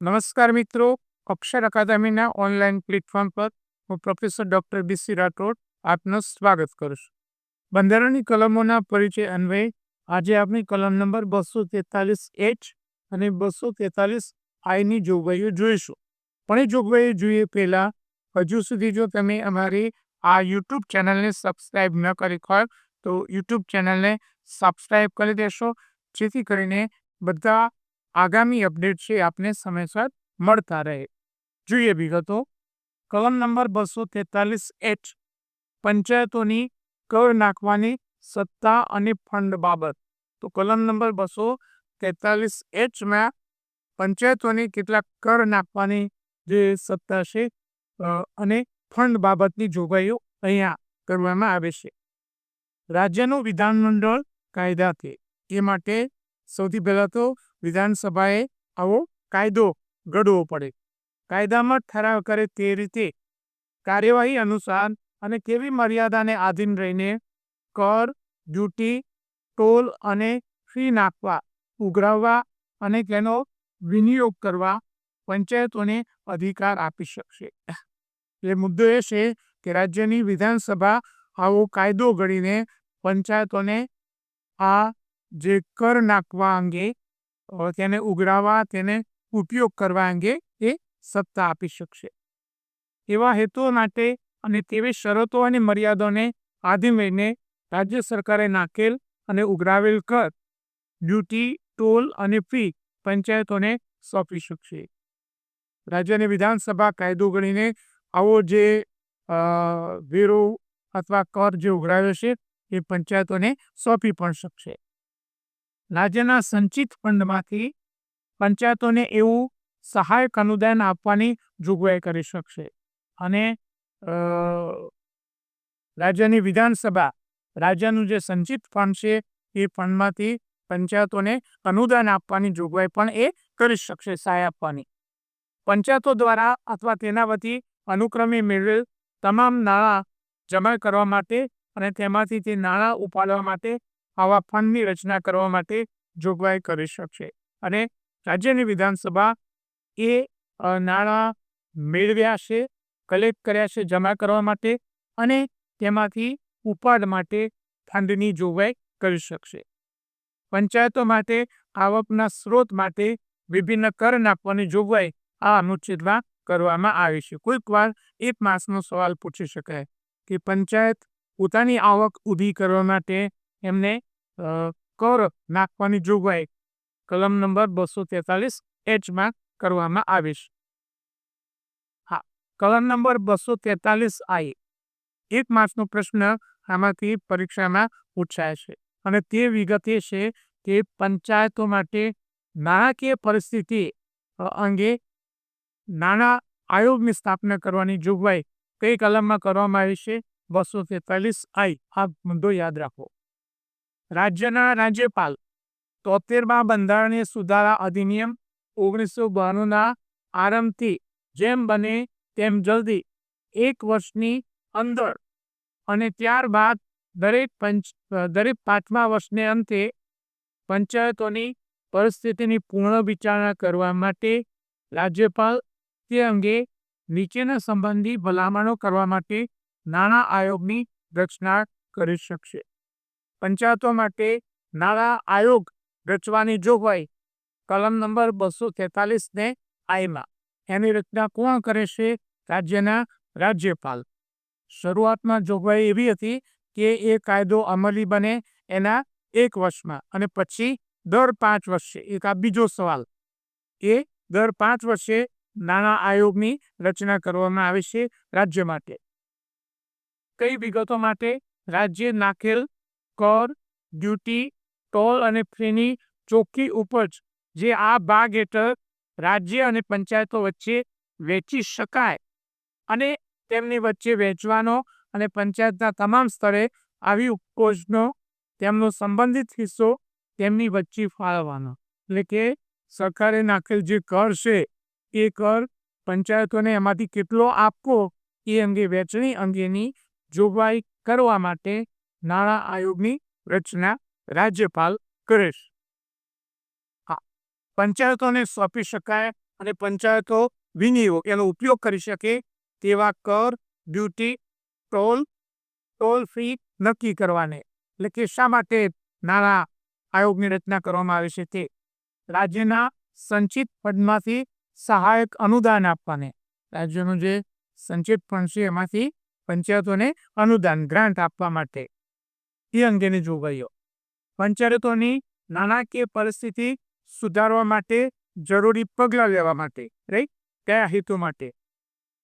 નમસ્કાર મિત્રો, અક્ષર અકાદમીના online platform પર હું પ્રોફેસર ડોક્ટર બીસી રાઠોડ આપનું સ્વાગત કરું છું. બંધારણની કલમોના પરિચય અન્વયે આજે આપણી કલમ નંબર બસો તેતાલીસ એચ અને બસો તેતાલીસ આઈની જોગવાઈઓ જોઈશું. પણ એ જોગવાઈઓ જોઈએ પહેલાં, હજુ સુધી જો તમે અમારી આ યુટ્યુબ ચેનલને સબસ્ક્રાઈબ ન કરી હોય, તો યુટ્યુબ ચેનલને સબસ્ક્રાઈબ કરી દેશો, જેથી કરીને બધા આગામી અપડેટ છે આપને સમયસર મળતા રહે. જોઈએ વિગતો. કલમ નંબર બસો તેતાલીસ એચ પંચાયતોની કર નાખવાની સત્તા અને ફંડ બાબત. તો કલમ નંબર બસો તેતાલીસ એચમાં પંચાયતોની કેટલાક કર નાખવાની જે સત્તા છે અને ફંડ બાબતની જોગવાઈઓ અહીંયા કરવામાં આવે છે. રાજ્યનું વિધાનમંડળ કાયદાથી એ માટે સૌથી પહેલાં તો વિધાનસભાએ આવો કાયદો ઘડવો પડે. કાયદામાં ઠરાવ કરે તે રીતે કાર્યવાહી અનુસાર અને કેવી મર્યાદાને આધીન રહીને કર, ડ્યુટી, ટોલ અને ફી નાખવા, ઉઘરાવવા અને તેનો વિનિયોગ કરવા પંચાયતોને અધિકાર આપી શકશે. એ મુદ્દો એ છે કે રાજ્યની વિધાનસભા આવો કાયદો ઘડીને પંચાયતોને આ જે કર નાખવા અંગે તેને ઉઘરાવવા તેને ઉપયોગ કરવા અંગે એ સત્તા આપી શકશે એવા હેતુઓ માટે અને તેવી શરતો અને મર્યાદાને આધીન રહીને રાજ્ય સરકારે નાખેલ અને ઉઘરાવેલ કર ડ્યુટી ટોલ અને ફી પંચાયતોને સોંપી શકશે રાજ્યની વિધાનસભા કાયદો ગણીને આવો જે વેરો અથવા કર જે ઉઘરાવ્યો છે એ પંચાયતોને સોંપી પણ શકશે રાજ્યના સંચિત ફંડમાંથી પંચાયતોને એવું સહાયક અનુદાન આપવાની જોગવાઈ કરી શકશે. અને રાજ્યની વિધાનસભા, રાજ્યનું જે સંચિત ફંડ છે, એ ફંડમાંથી પંચાયતોને અનુદાન આપવાની જોગવાઈ પણ એ કરી શકશે, સહાય આપવાની. પંચાયતો દ્વારા અથવા તેના વતી અનુક્રમે મેળવેલ તમામ નાણાં જમા કરવા માટે અને તેમાંથી તે નાણાં ઉપાડવા માટે આવા ફંડની રચના કરવા માટે જોગવાઈ કરી શકશે. અને રાજ્યની વિધાનસભા એ નાણાં મેળવ્યા છે કલેક્ટ કર્યા છે, જમા કરવા માટે અને તેમાંથી ઉપાડ માટે ફંડની જોગવાઈ કરી શકશે. પંચાયતો માટે આવકના સ્ત્રોત માટે વિભિન્ન કર નાખવાની જોગવાઈ આ અનુચ્છેદમાં કરવામાં આવી છે. કોઈક વાર એક માસનો સવાલ પૂછી શકાય કે પંચાયત પોતાની આવક ઊભી કરવા માટે એમને કર નાખવાની જોગવાઈ. કલમ નંબર બસો તેતાલીસ એચમાં કરવામાં આવીશ. હા, કલમ નંબર બસો તેતાલીસ આઈ એક માર્ક્સનો પ્રશ્ન આમાંથી પરીક્ષામાં પૂછાય છે. અને તે વિગત એ છે કે પંચાયતો માટે નાણાકીય પરિસ્થિતિ અંગે નાણાં આયોગની સ્થાપના કરવાની જોગવાઈ કઈ કલમમાં કરવામાં આવી છે? બસો તેતાલીસ આઈ આ મુદ્દો યાદ રાખો. રાજ્યના રાજ્યપાલ. તોતેરમા બંધારણીય સુધારા અધિનિયમ ઓગણીસો બાણુંના આરંભથી જેમ બને તેમ જલ્દી એક વર્ષની અંદર અને ત્યારબાદ દરેક પંચ, દરેક પાંચમા વર્ષને અંતે પંચાયતોની પરિસ્થિતિની પૂર્ણ વિચારણા કરવા માટે રાજ્યપાલ તે અંગે નીચેના સંબંધી ભલામણો કરવા માટે નાણાં આયોગની રચના કરી શકશે. પંચાયતો માટે નાણાં આયોગ રચવાની જોગવાઈ કલમ નંબર બસો તેતાલીસ ને આઈમાં એની રચના કોણ કરે છે? રાજ્યના રાજ્યપાલ. શરૂઆતમાં જોગવાઈ એવી હતી કે એ કાયદો અમલી બને એના એક વર્ષમાં અને પછી દર પાંચ વર્ષે. એક આ બીજો સવાલ. એ દર પાંચ વર્ષે નાણાં આયોગની રચના કરવામાં આવે છે રાજ્ય માટે. કઈ વિગતો માટે રાજ્ય નાખેલ કર, ડ્યુટી, ટોલ અને ફીની ચોખ્ખી ઉપજ જે આ ભાગ હેઠળ રાજ્ય અને પંચાયતો વચ્ચે વેચી શકાય અને તેમની વચ્ચે વેચવાનો અને પંચાયતના તમામ સ્તરે આવી ઉપજનો તેમનો સંબંધિત હિસ્સો તેમની વચ્ચે ફાળવવાનો એટલે કે સરકારે નાખેલ જે કર છે, એ કર પંચાયતોને એમાંથી કેટલો આપવો એ અંગે વહેંચણી અંગેની જોગવાઈ કરવા માટે નાણાં આયોગની રચના રાજ્યપાલ કરે છે. પંચાયતોને સોંપી શકાય અને પંચાયતો વિનિયોગ એનો ઉપયોગ કરી શકે તેવા કર, ડ્યુટી, ટોલ ટોલ ફી નક્કી કરવાને. એટલે કે શા માટે નાણાં આયોગની રચના કરવામાં આવે છે તે? રાજ્યના સંચિત ફંડમાંથી સહાયક અનુદાન આપવાને. રાજ્યનું જે સંચિત ફંડ છે એમાંથી પંચાયતોને અનુદાન, ગ્રાન્ટ આપવા માટે. એ અંગેની જોગવાઈઓ. પંચાયતોની નાણાકીય પરિસ્થિતિ સુધારવા માટે જરૂરી પગલાં લેવા માટે રાઈટ કયા હેતુ માટે?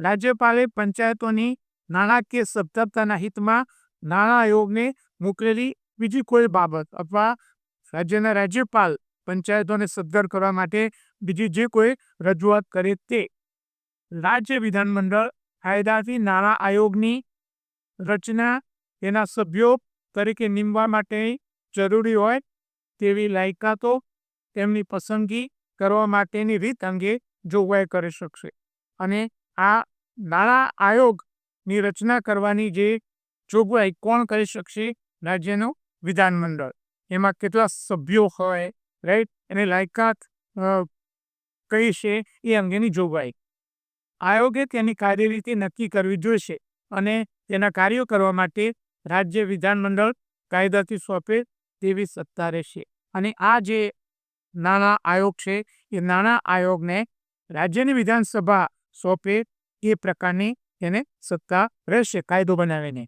રાજ્યપાલે પંચાયતોની નાણાકીય સદ્ધરતાના હિતમાં નાણાં આયોગને મોકલેલી બીજી કોઈ બાબત અથવા રાજ્યના રાજ્યપાલ પંચાયતોને સદ્ધર કરવા માટે બીજી જે કોઈ રજૂઆત કરે તે. રાજ્ય વિધાનમંડળ કાયદાથી નાણાં આયોગની રચના એના સભ્યો તરીકે નીમવા માટે જરૂરી હોય તેવી લાયકાતો તેમની પસંદગી કરવા માટેની રીત અંગે જોગવાઈ કરી શકશે. અને આ નાણાં આયોગની રચના કરવાની જે જોગવાઈ કોણ કરી શકશે રાજ્યનું વિધાનમંડળ? એમાં કેટલા સભ્યો હોય રાઈટ એને લાયકાત કઈ છે એ અંગેની જોગવાઈ. આયોગે તેની કાર્યરીતિ નક્કી કરવી જોઈશે અને તેના કાર્યો કરવા માટે રાજ્ય વિધાનમંડળ કાયદાથી સોંપે તેવી સત્તા રહેશે. અને આ જે નાણાં આયોગ છે, એ નાણાં આયોગને રાજ્યની વિધાનસભા સોંપે એ પ્રકારની એને સત્તા રહેશે, કાયદો બનાવીને.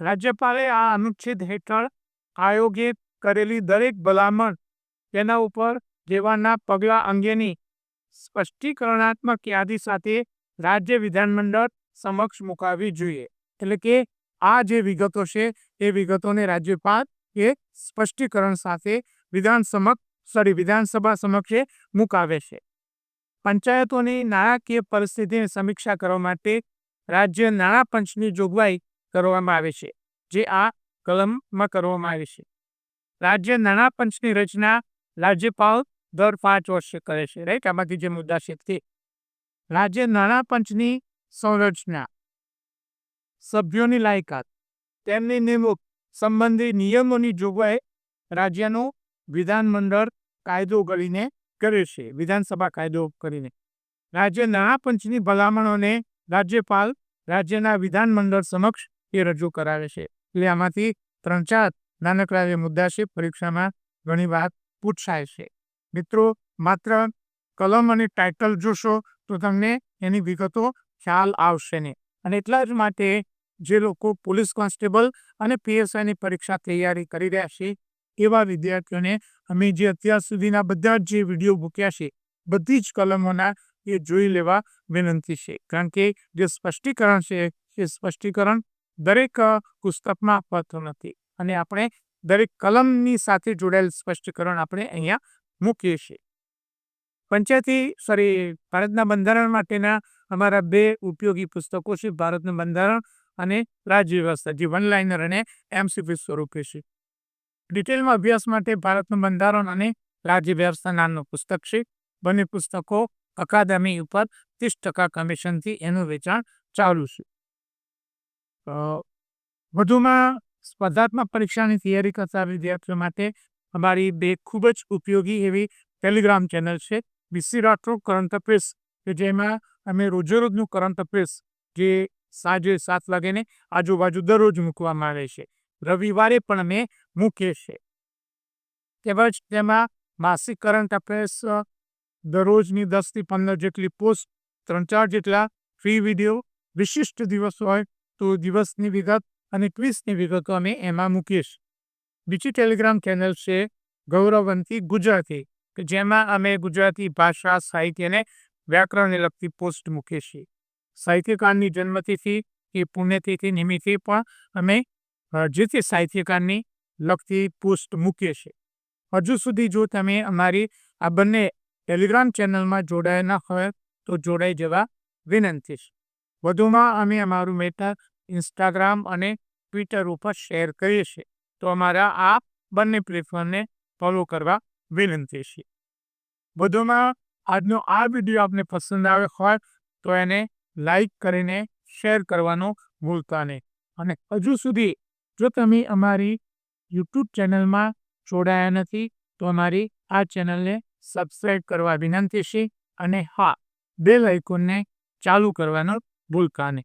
રાજ્યપાલે આ અનુચ્છેદ હેઠળ આયોગે કરેલી દરેક ભલામણ તેના ઉપર લેવાના પગલાં અંગેની સ્પષ્ટીકરણાત્મક યાદી સાથે રાજ્ય વિધાનમંડળ સમક્ષ મુકાવવી જોઈએ. એટલે કે આ જે વિગતો છે, એ વિગતોને રાજ્યપાલ એ સ્પષ્ટીકરણ સાથે વિધાન સમક્ષ સોરી વિધાનસભા સમક્ષે મુકાવે છે. પંચાયતોની નાણાકીય પરિસ્થિતિની સમીક્ષા કરવા માટે રાજ્ય નાણાં પંચની જોગવાઈ કરવામાં આવે છે, જે આ કલમમાં કરવામાં આવી છે. રાજ્ય નાણાં પંચની રચના રાજ્યપાલ દર પાંચ વર્ષે કરે છે રાઈટ આમાંથી જે મુદ્દા છે તે. રાજ્ય નાણાં પંચની સંરચના. સભ્યોની લાયકાત. તેમની નિમણૂક સંબંધી નિયમોની જોગવાઈ રાજ્યનું વિધાનમંડળ કાયદો કરીને કરે છે. વિધાનસભા કાયદો કરીને. રાજ્યના પંચની ભલામણોને રાજ્યપાલ રાજ્યના વિધાનમંડળ સમક્ષ એ રજૂ કરાવે છે. એટલે આમાંથી ત્રણ ચાર નાનકડા જે મુદ્દા છે. પરીક્ષામાં ઘણી વાર પૂછાય છે. મિત્રો, માત્ર કલમ અને ટાઇટલ જોશો તો તમને એની વિગતો ખ્યાલ આવશે નહીં. અને એટલા જ માટે જે લોકો પોલીસ કોન્સ્ટેબલ અને પીએસઆઈની પરીક્ષા તૈયારી કરી રહ્યા છે, એવા વિદ્યાર્થીઓને અમે જે અત્યાર સુધીના બધા જ જે વીડિયો મૂક્યા છે, બધી જ કલમોના એ જોઈ લેવા વિનંતી છે. કારણ કે જે સ્પષ્ટીકરણ છે, એ સ્પષ્ટીકરણ દરેક પુસ્તકમાં આપવાતું નથી. અને આપણે દરેક કલમની સાથે જોડાયેલ સ્પષ્ટીકરણ આપણે અહીંયા મૂકીએ છીએ. પંચાયતી, સોરી, ભારતના બંધારણ માટેના અમારા બે ઉપયોગી પુસ્તકો છે, ભારતનું બંધારણ અને રાજ્ય વ્યવસ્થા, જે વન લાઇનર અને એમસીપી સ્વરૂપે છે. ડિટેલમાં અભ્યાસ માટે ભારતનું બંધારણ અને રાજ્ય વ્યવસ્થા નામનું પુસ્તક છે. બંને પુસ્તકો અકાદમી ઉપર ત્રીસ ટકા કમિશનથી એનું વેચાણ ચાલુ છે. વધુમાં સ્પર્ધાત્મક પરીક્ષાની તૈયારી કરતા વિદ્યાર્થીઓ માટે અમારી બે ખૂબ જ ઉપયોગી એવી ટેલિગ્રામ ચેનલ છે. બીસી રાઠોડ કરંટ અફેર્સ કે જેમાં અમે રોજેરોજનું કરંટ અફેર્સ જે સાંજે સાત વાગ્યાને આજુબાજુ દરરોજ મૂકવામાં આવે છે. રવિવારે પણ અમે મૂકીએ છીએ. તેમજ તેમાં માસિક કરંટ અફેર્સ દરરોજની દસથી પંદર જેટલી પોસ્ટ, ત્રણ ચાર જેટલા ફ્રી વીડિયો, વિશિષ્ટ દિવસ હોય તો દિવસની વિગત અને ક્વિઝની વિગતો અમે એમાં મૂકીશ બીજી ટેલિગ્રામ ચેનલ છે ગૌરવંતી ગુજરાતી, કે જેમાં અમે ગુજરાતી ભાષા, સાહિત્યને વ્યાકરણને લગતી પોસ્ટ મૂકીએ છીએ. સાહિત્યકારની જન્મતિથિ કે પુણ્યતિથિ નિમિત્તે પણ અમે જે તે સાહિત્યકારની લગતી પોસ્ટ મૂકીએ છીએ. હજુ સુધી જો તમે અમારી આ બંને ટેલિગ્રામ ચેનલમાં જોડાયા ન હોય, તો જોડાઈ જવા વિનંતી છે. વધુમાં અમે અમારું મેટર ઇન્સ્ટાગ્રામ અને ટ્વિટર ઉપર શેર કરીએ છીએ, તો અમારા આ બંને પ્લેટફોર્મને ફોલો કરવા વિનંતી છે. વધુમાં આજનો આ વીડિયો આપને પસંદ આવ્યો હોય, તો એને લાઈક કરીને શેર કરવાનું ભૂલતા નહીં. અને હજુ સુધી જો તમે અમારી યુટ્યુબ ચેનલમાં જોડાયા નથી, તો અમારી આ ચેનલને સબસ્ક્રાઇબ કરવા વિનંતી છે અને હા બેલ આઇકોનને ચાલુ કરવાનો ભૂલતા નહીં.